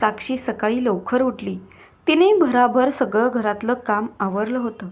साक्षी सकाळी लवकर उठली. तिने भराभर सगळं घरातलं काम आवरलं होतं.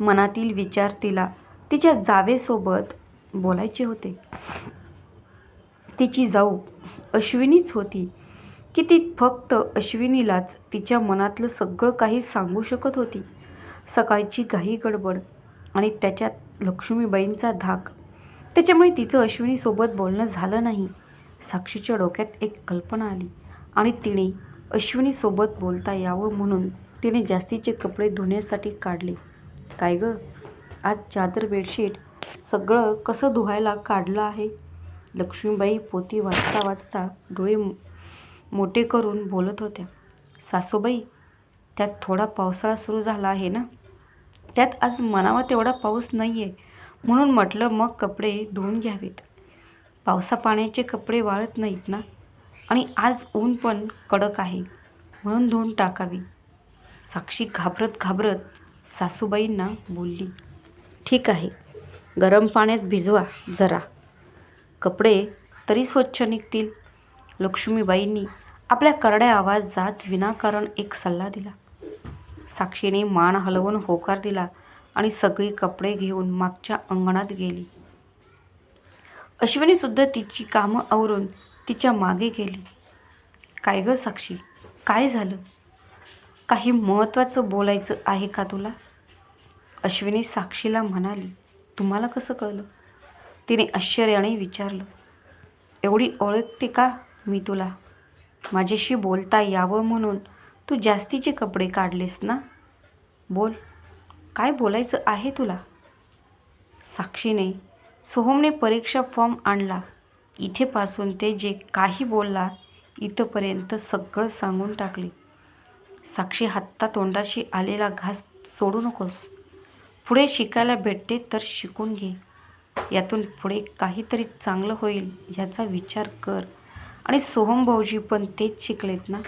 मनातील विचार तिला तिच्या जावेसोबत बोलायचे होते. तिची जाऊ अश्विनीच होती. की ती फक्त अश्विनीलाच तिच्या मनातलं सगळं काही सांगू शकत होती. सकाळची घाई गडबड आणि त्याच्यात लक्ष्मीबाईंचा धाक. त्याच्यामुळे तिचं अश्विनीसोबत बोलणं झालं नाही. साक्षीच्या डोक्यात एक कल्पना आली. आणि तिने अश्विनीसोबत बोलता यावं म्हणून तिने जास्तीचे कपडे धुण्यासाठी काढले. काय गं? आज चादर बेडशीट सगळं कसं धुवायला काढलं आहे? लक्ष्मीबाई पोती वाचता वाचता डोळे मोठे करून बोलत होत्या. सासूबाई त्यात थोडा पावसाळा सुरू झाला आहे ना? त्यात आज मनावा तेवढा पाऊस नाही आहे म्हणून म्हटलं मग कपडे धुवून घ्यावेत. पावसा पाण्याचे कपडे वाळत नाहीत ना? आणि आज ऊन पण कडक आहे. म्हणून धुवून टाकावी. साक्षी घाबरत घाबरत सासूबाईंना बोलली ठीक आहे गरम पाण्यात भिजवा जरा. कपडे तरी स्वच्छ निघतील. लक्ष्मीबाईंनी आपल्या करड्या आवाजात विनाकारण एक सल्ला दिला. साक्षीने मान हलवून होकार दिला आणि सगळी कपडे घेऊन मागच्या अंगणात गेली. अश्विनीसुद्धा तिची कामं आवरून तिच्यामागे गेली. काय गं साक्षी? काय झालं? काही महत्त्वाचं बोलायचं आहे का तुला? अश्विनी साक्षीला म्हणाली तुम्हाला कसं कळलं? तिने आश्चर्याने विचारलं एवढी ओळखते का मी तुला? माझ्याशी बोलता यावं म्हणून तू जास्तीचे कपडे काढलेस ना? बोल काय बोलायचं आहे तुला? साक्षीने सोहमने परीक्षा फॉर्म आणला. इथेपासून ते जे काही बोलला इथंपर्यंत सगळं सांगून टाकले. साक्षी हात्ता तोंडाशी आलेला घास सोडू नकोस. पुढे शिकायला भेटते तर शिकून घे. यातून पुढे काहीतरी चांगलं होईल याचा विचार कर. आणि सोहम भाऊजी पण तेच शिकलेत ना?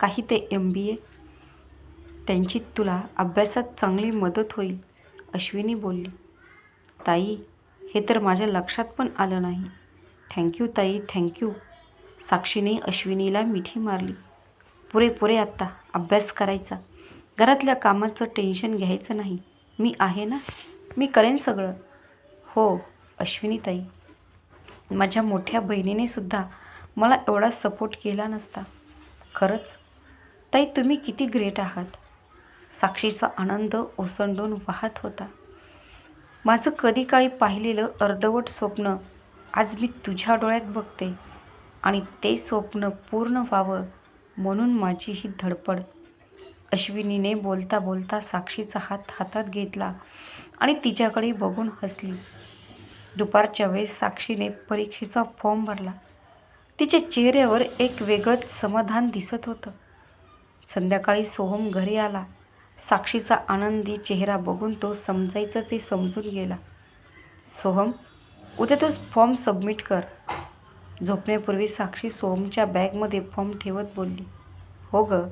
काही ते एम बी ए त्यांची तुला अभ्यासात चांगली मदत होईल अश्विनी बोलली. ताई हे तर माझ्या लक्षात पण आलं नाही. थँक्यू ताई. थँक्यू साक्षीने अश्विनीला मिठी मारली. पुरे पुरे आत्ता. अभ्यास करायचा. घरातल्या कामाचं टेन्शन घ्यायचं नाही. मी आहे ना? मी करेन सगळं. हो अश्विनी ताई. माझ्या मोठ्या बहिणीने सुद्धा मला एवढा सपोर्ट केला नसता. खरंच? ताई तुम्ही किती ग्रेट आहात. साक्षीचा आनंद ओसंडून वाहत होता. माझं कधी काळी पाहिलेलं अर्धवट स्वप्न आज मी तुझ्या डोळ्यात बघते आणि ते स्वप्न पूर्ण व्हावं म्हणून माझी ही धडपड. अश्विनीने बोलता बोलता साक्षीचा हात हातात घेतला आणि तिच्याकडे बघून हसली. दुपारच्या वेळेस साक्षीने परीक्षेचा फॉर्म भरला. तिच्या चेहऱ्यावर एक वेगळंच समाधान दिसत होतं. संध्याकाळी सोहम घरी आला. साक्षीचा आनंदी चेहरा बघून तो समजायचं ते समजून गेला. सोहम उद्या तूच फॉर्म सबमिट कर. झोपण्यापूर्वी साक्षी सोहमच्या बॅगमध्ये फॉर्म ठेवत बोलली. हो ग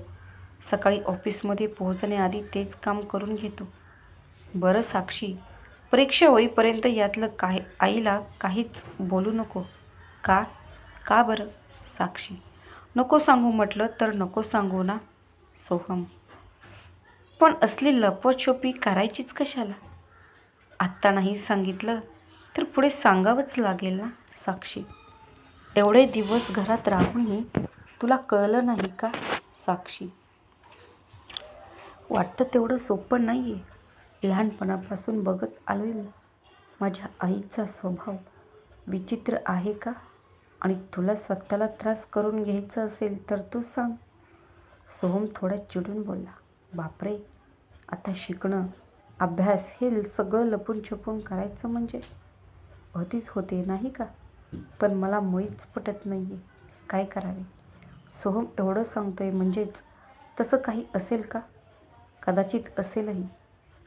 सकाळी ऑफिसमध्ये पोहोचण्याआधी तेच काम करून घेतो. बरं साक्षी परीक्षा होईपर्यंत यातलं काय आईला काहीच बोलू नको. का? का बरं? साक्षी नको सांगू म्हटलं तर नको सांगू ना सोहम. पण असली लपछोपी करायचीच कशाला? आत्ता नाही सांगितलं तर पुढे सांगावंच लागेल ना साक्षी. एवढे दिवस घरात राहूनही तुला कळलं नाही का साक्षी? वाटतं तेवढं सोपं नाही आहे लहानपणापासून बघत आलो आहे मी. माझ्या आईचा स्वभाव विचित्र आहे का? आणि तुला स्वतःला त्रास करून घ्यायचा असेल तर तू सांग. सोहम थोडा चिडून बोलला बापरे आता शिकणं अभ्यास हे सगळं लपून छपून करायचं म्हणजे भीतीच होते नाही का? पण मला मुळीच पटत नाही आहे काय करावे? सोहम एवढं सांगतो आहे म्हणजेच तसं काही असेल का? कदाचित असेलही.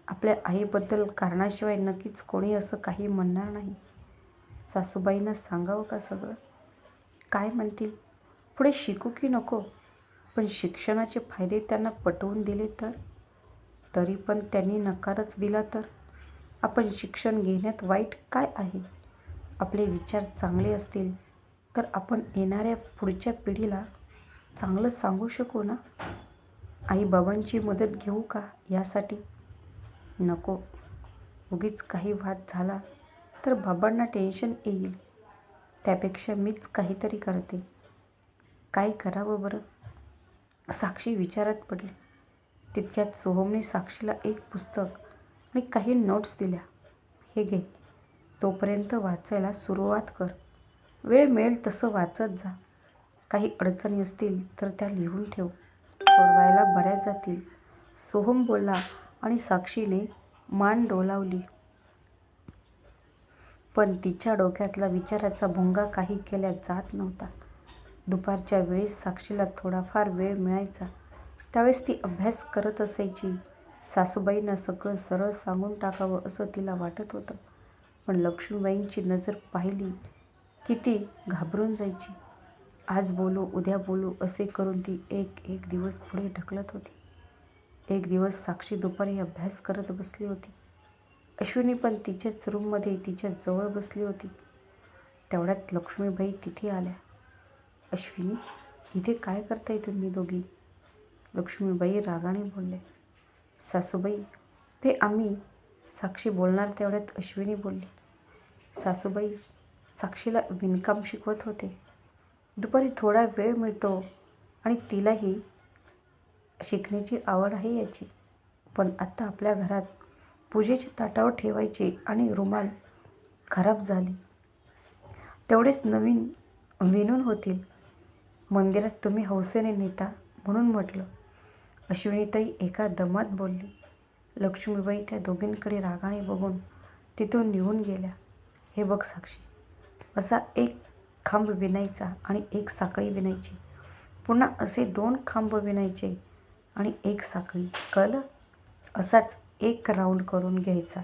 आपल्या आईबद्दल कारणाशिवाय नक्कीच कोणी असं काही म्हणणार नाही. सासूबाईंना सांगावं का सगळं? काय म्हणतील? पुढे शिकू की नको? पण शिक्षणाचे फायदे त्यांना पटवून दिले तर? तरी पण त्यांनी नकारच दिला तर? आपण शिक्षण घेण्यात वाईट काय आहे? आपले विचार चांगले असतील तर आपण येणाऱ्या पुढच्या पिढीला चांगलं सांगू शकू ना? आई बाबांची मदत घेऊ का यासाठी? नको. उगीच काही वाद झाला तर बाबांना टेन्शन येईल. त्यापेक्षा मीच काहीतरी करते. काय करावं बरं? साक्षी विचारात पडली. तितक्यात सोहमने साक्षीला एक पुस्तक आणि काही नोट्स दिल्या. हे घे. तोपर्यंत वाचायला सुरुवात कर. वेळ मिळेल तसं वाचत जा. काही अडचणी असतील तर त्या लिहून ठेव. सोडवायला बऱ्याच जातील. सोहम बोलला आणि साक्षीने मान डोलावली. पण तिच्या डोक्यातला विचाराचा भुंगा काही केल्या जात नव्हता. दुपारच्या वेळेस साक्षीला थोडाफार वेळ मिळायचा. त्यावेळेस ती अभ्यास करत असायची. सासूबाईंना सगळं सरळ सांगून टाकावं असं तिला वाटत होतं. पण लक्ष्मीबाईंची नजर पाहिली की ती घाबरून जायची. आज बोलू उद्या बोलू असे करून ती एक एक दिवस पुढे ढकलत होती. एक दिवस साक्षी दुपारी अभ्यास करत बसली होती. अश्विनी पण तिच्याच रूममध्ये तिच्या जवळ बसली होती. तेवढ्यात लक्ष्मीबाई तिथे आल्या. अश्विनी इथे काय करताय तुम्ही दोघी? लक्ष्मीबाई रागाने बोलले सासूबाई ते आम्ही साक्षी बोलणार तेवढ्यात अश्विनी बोलली. सासूबाई साक्षीला विणकाम शिकवत होते. दुपारी थोडा वेळ मिळतो आणि तिलाही शिकण्याची आवड आहे याची. पण आत्ता आपल्या घरात पूजेच्या ताटावर ठेवायचे आणि रुमाल खराब झाले. तेवढेच नवीन विणून होतील. मंदिरात तुम्ही हौसेने नेता म्हणून म्हटलं. अश्विनीताई एका दमात बोलली. लक्ष्मीबाई त्या दोघींकडे रागाने बघून तिथून निघून गेल्या. हे बघ साक्षी असा एक खांब विणायचा आणि एक साखळी विणायची. पुन्हा असे दोन खांब विणायचे आणि एक साखळी. कळलं असाच एक राऊंड करून घ्यायचा.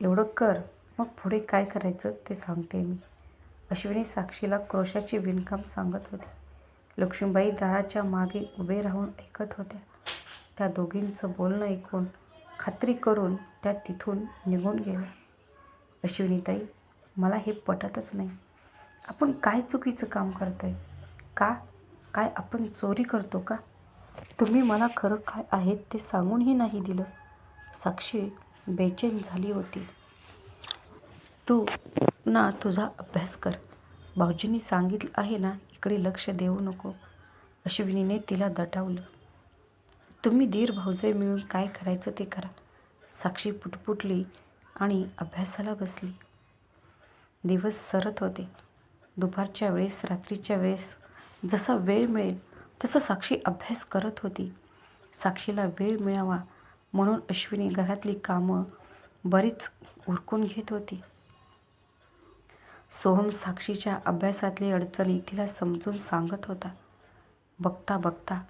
एवढं कर मग पुढे काय करायचं ते सांगते मी. अश्विनी साक्षीला क्रोशाचे विणकाम सांगत होते लक्ष्मीबाई दाराच्या मागे उभे राहून ऐकत होत्या. त्या दोघींचं बोलणं ऐकून खात्री करून त्या तिथून निघून गेल्या. अश्विनीताई मला हे पटतच नाही. आपण काय चुकीचं काम करतोय? का? काय आपण चोरी करतो का? तुम्ही मला खरं काय आहेत ते सांगूनही नाही दिलं. साक्षी बेचैन झाली होती. तू ना तुझा अभ्यास कर. भाऊजींनी सांगितलं आहे ना इकडे लक्ष देऊ नको. अश्विनीने तिला दटावलं. तुम्ही धीर भाऊजाई मिळून काय करायचं ते करा. साक्षी पुटपुटली आणि अभ्यासाला बसली. दिवस सरत होते. दुपारच्या वेळेस रात्रीच्या वेळेस जसा वेळ मिळेल तसं साक्षी अभ्यास करत होती. साक्षीला वेळ मिळावा म्हणून अश्विनी घरातली कामं बरीच उरकून घेत होती. सोहम साक्षीच्या अभ्यासातली अडचणी तिला समजून सांगत होता. बघता बघता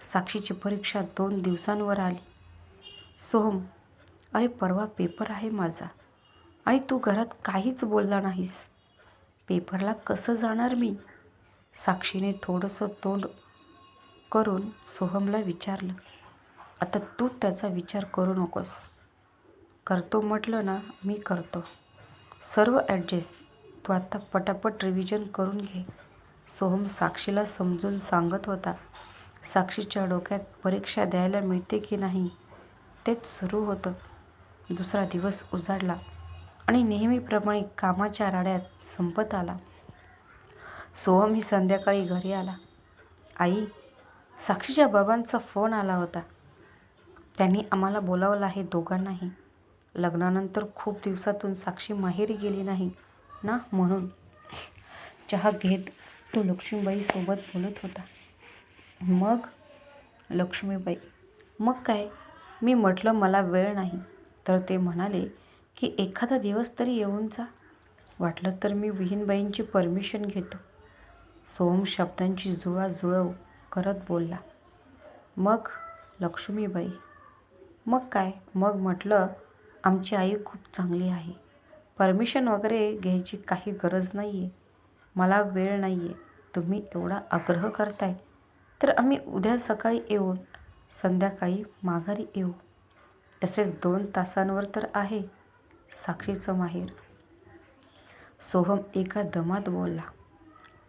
साक्षीची परीक्षा दोन दिवसांवर आली. सोहम अरे परवा पेपर आहे माझा आणि तू घरात काहीच बोलला नाहीस. पेपरला कसं जाणार मी? साक्षीने थोडंसं तोंड करून सोहमला विचारलं आता तू त्याचा विचार करू नकोस. करतो म्हटलं ना मी करतो. सर्व ॲडजस्ट. तू आता पटापट रिव्हिजन करून घे. सोहम साक्षीला समजून सांगत होता साक्षीच्या डोक्यात परीक्षा द्यायला मिळते की नाही तेच सुरू होतं. दुसरा दिवस उजाडला आणि नेहमीप्रमाणे कामाच्या राड्यात संपत आला. सोहम ही संध्याकाळी घरी आला. आई साक्षीच्या बाबांचा फोन आला होता. त्यांनी आम्हाला बोलावलं आहे दोघांनाही. लग्नानंतर खूप दिवसातून साक्षी माहेरी गेली नाही ना म्हणून. चहा घेत तो लक्ष्मीबाईसोबत बोलत होता. मग? लक्ष्मीबाई मग काय? मी म्हटलं मला वेळ नाही. तर ते म्हणाले की एखादा दिवस तरी येऊन जा. वाटलं तर मी विहीनबाईंची परमिशन घेतो. सोम शब्दांची जुळाजुळव करत बोलला मग लक्ष्मीबाई मग काय? मग म्हटलं आमची आई खूप चांगली आहे. परमिशन वगैरे घ्यायची काही गरज नाही आहे मला वेळ नाही आहे तुम्ही एवढा आग्रह करताय. तर आम्ही उद्या सकाळी येऊन संध्याकाळी माघारी येऊ. तसेच दोन तासांवर तर आहे साक्षीचं माहेर. सोहम एका दमात बोलला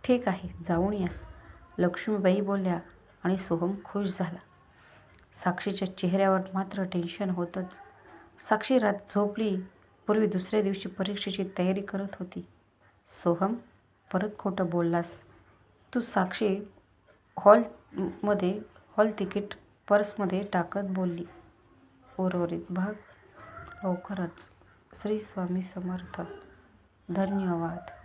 ठीक आहे जाऊन या. लक्ष्मीबाई बोलल्या आणि सोहम खुश झाला. साक्षीच्या चेहऱ्यावर मात्र टेन्शन होतंच. साक्षी रात झोपली पूर्वी दुसऱ्या दिवशी परीक्षेची तयारी करत होती. सोहम परत खोटं बोललास. तू साक्षी हॉल मध्ये हॉल तिकीट पर्समध्ये टाकत बोलली. उर्वरित भाग लवकरच श्री स्वामी समर्थ. धन्यवाद.